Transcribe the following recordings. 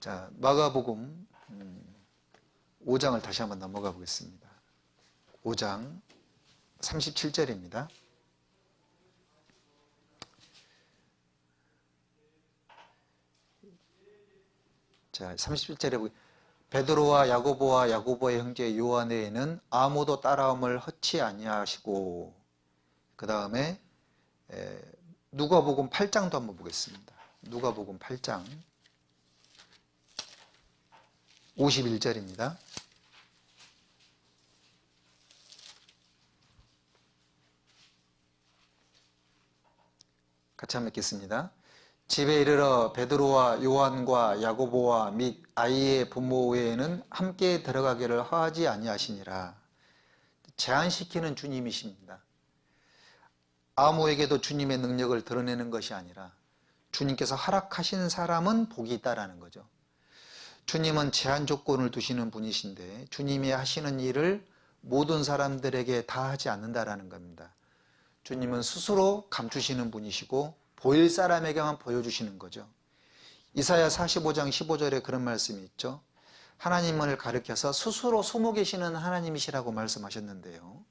자, 마가복음 음, 5장을 다시 한번 넘어가 보겠습니다. 5장 37절입니다. 자, 37절에 보기 베드로와 야고보와 야고보의 형제 요한 외에는 아무도 따라옴을 허치 아니하시고 그 다음에 누가복음 8장도 한번 보겠습니다. 누가복음 8장 51절입니다. 같이 한번 읽겠습니다. 집에 이르러 베드로와 요한과 야고보와 및 아이의 부모 외에는 함께 들어가기를 허하지 아니하시니라. 제한시키는 주님이십니다. 아무에게도 주님의 능력을 드러내는 것이 아니라 주님께서 허락하신 사람은 복이 있다라는 거죠. 주님은 제한 조건을 두시는 분이신데 주님이 하시는 일을 모든 사람들에게 다 하지 않는다라는 겁니다. 주님은 스스로 감추시는 분이시고 보일 사람에게만 보여주시는 거죠. 이사야 45장 15절에 그런 말씀이 있죠. 하나님을 가르켜서 스스로 숨어 계시는 하나님이시라고 말씀하셨는데요.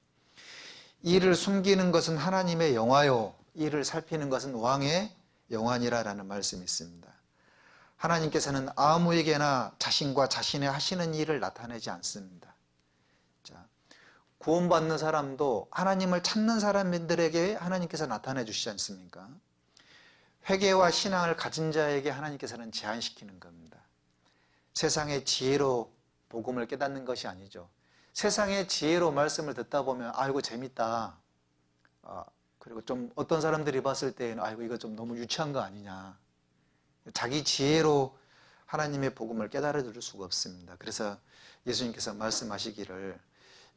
이를 숨기는 것은 하나님의 영화요. 이를 살피는 것은 왕의 영환이라라는 말씀이 있습니다. 하나님께서는 아무에게나 자신과 자신의 하시는 일을 나타내지 않습니다. 자, 구원받는 사람도 하나님을 찾는 사람들에게 하나님께서 나타내 주시지 않습니까? 회개와 신앙을 가진 자에게 하나님께서는 제한시키는 겁니다. 세상의 지혜로 복음을 깨닫는 것이 아니죠. 세상의 지혜로 말씀을 듣다 보면 아이고 재밌다. 아, 그리고 좀 어떤 사람들이 봤을 때는 아이고 이거 좀 너무 유치한 거 아니냐. 자기 지혜로 하나님의 복음을 깨달아 들 수가 없습니다. 그래서 예수님께서 말씀하시기를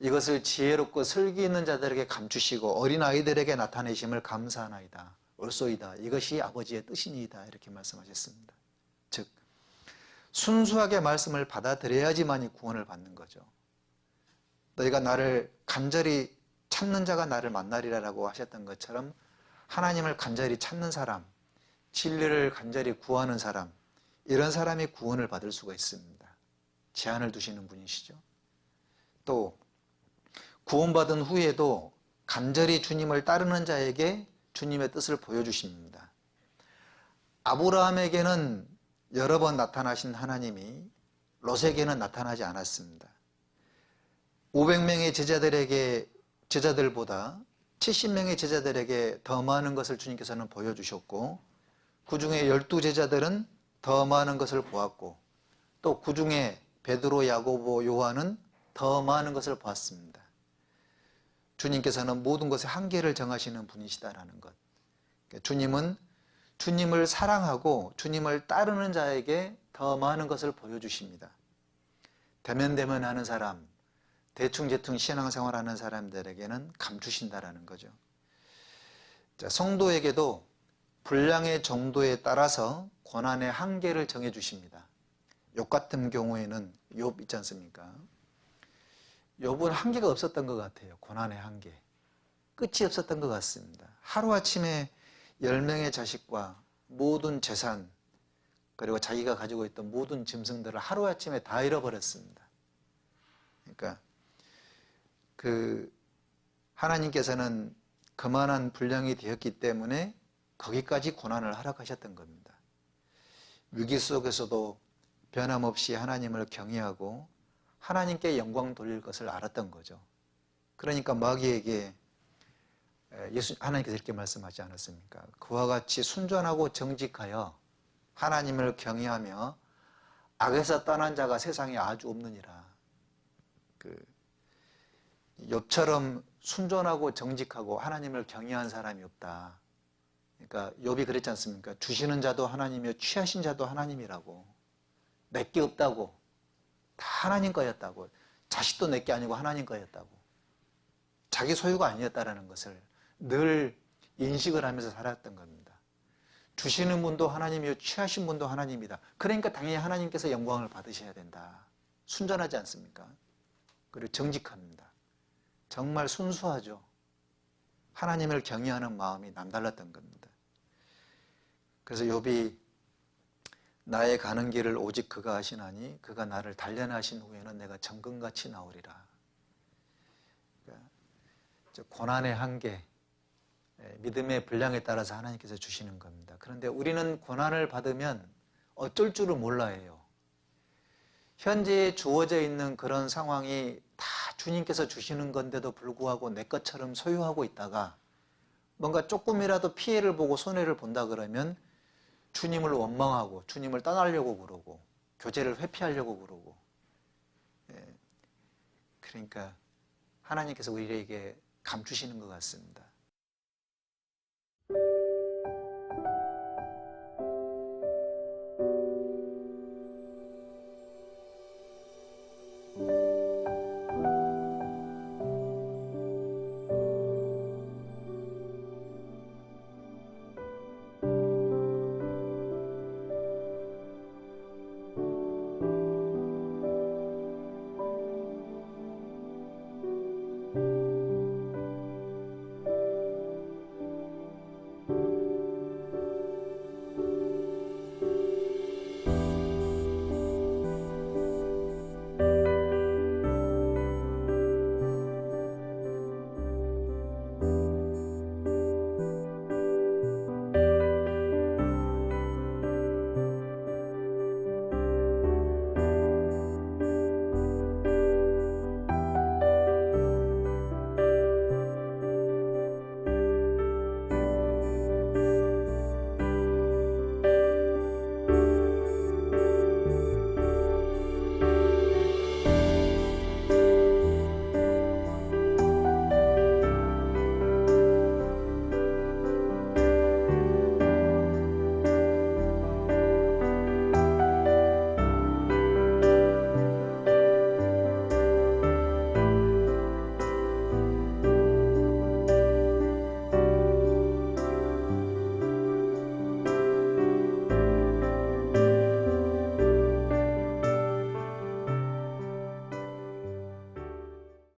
이것을 지혜롭고 슬기 있는 자들에게 감추시고 어린 아이들에게 나타내심을 감사하나이다. 옳소이다. 이것이 아버지의 뜻이니이다. 이렇게 말씀하셨습니다. 즉 순수하게 말씀을 받아들여야지만이 구원을 받는 거죠. 너희가 나를 간절히 찾는 자가 나를 만나리라라고 하셨던 것처럼 하나님을 간절히 찾는 사람, 진리를 간절히 구하는 사람, 이런 사람이 구원을 받을 수가 있습니다. 제한을 두시는 분이시죠. 또 구원받은 후에도 간절히 주님을 따르는 자에게 주님의 뜻을 보여주십니다. 아브라함에게는 여러 번 나타나신 하나님이 롯에게는 나타나지 않았습니다. 500명의 제자들에게 제자들보다 70명의 제자들에게 더 많은 것을 주님께서는 보여주셨고 그 중에 열두 제자들은 더 많은 것을 보았고 또 그 중에 베드로, 야고보, 요한은 더 많은 것을 보았습니다. 주님께서는 모든 것에 한계를 정하시는 분이시다라는 것. 주님은 주님을 사랑하고 주님을 따르는 자에게 더 많은 것을 보여주십니다. 대면대면 하는 사람, 대충대충 신앙생활 하는 사람들에게는 감추신다라는 거죠. 자, 성도에게도 분량의 정도에 따라서 권한의 한계를 정해 주십니다. 욕 같은 경우에는 욥 있지 않습니까? 욥은 한계가 없었던 것 같아요. 고난의 한계. 끝이 없었던 것 같습니다. 하루아침에 10명의 자식과 모든 재산, 그리고 자기가 가지고 있던 모든 짐승들을 하루아침에 다 잃어버렸습니다. 그러니까, 그, 하나님께서는 그만한 분량이 되었기 때문에 거기까지 고난을 허락하셨던 겁니다. 위기 속에서도 변함없이 하나님을 경외하고 하나님께 영광 돌릴 것을 알았던 거죠. 그러니까 마귀에게 예수 하나님께서 이렇게 말씀하지 않았습니까? 그와 같이 순전하고 정직하여 하나님을 경외하며 악에서 떠난 자가 세상에 아주 없느니라. 그 욥처럼 순전하고 정직하고 하나님을 경외한 사람이 없다. 그러니까 욥이 그랬지 않습니까? 주시는 자도 하나님이요 취하신 자도 하나님이라고. 내게 없다고. 다 하나님 거였다고. 자식도 내게 아니고 하나님 거였다고. 자기 소유가 아니었다라는 것을 늘 인식을 하면서 살았던 겁니다. 주시는 분도 하나님이요 취하신 분도 하나님이다. 그러니까 당연히 하나님께서 영광을 받으셔야 된다. 순전하지 않습니까? 그리고 정직합니다. 정말 순수하죠. 하나님을 경외하는 마음이 남달랐던 겁니다. 그래서 욥이 나의 가는 길을 오직 그가 하시나니 그가 나를 단련하신 후에는 내가 정금같이 나오리라. 그러니까 저 고난의 한계, 예, 믿음의 분량에 따라서 하나님께서 주시는 겁니다. 그런데 우리는 고난을 받으면 어쩔 줄을 몰라해요. 현재 주어져 있는 그런 상황이 다 주님께서 주시는 건데도 불구하고 내 것처럼 소유하고 있다가 뭔가 조금이라도 피해를 보고 손해를 본다 그러면 주님을 원망하고 주님을 떠나려고 그러고 교제를 회피하려고 그러고 예, 그러니까 하나님께서 우리에게 감추시는 것 같습니다.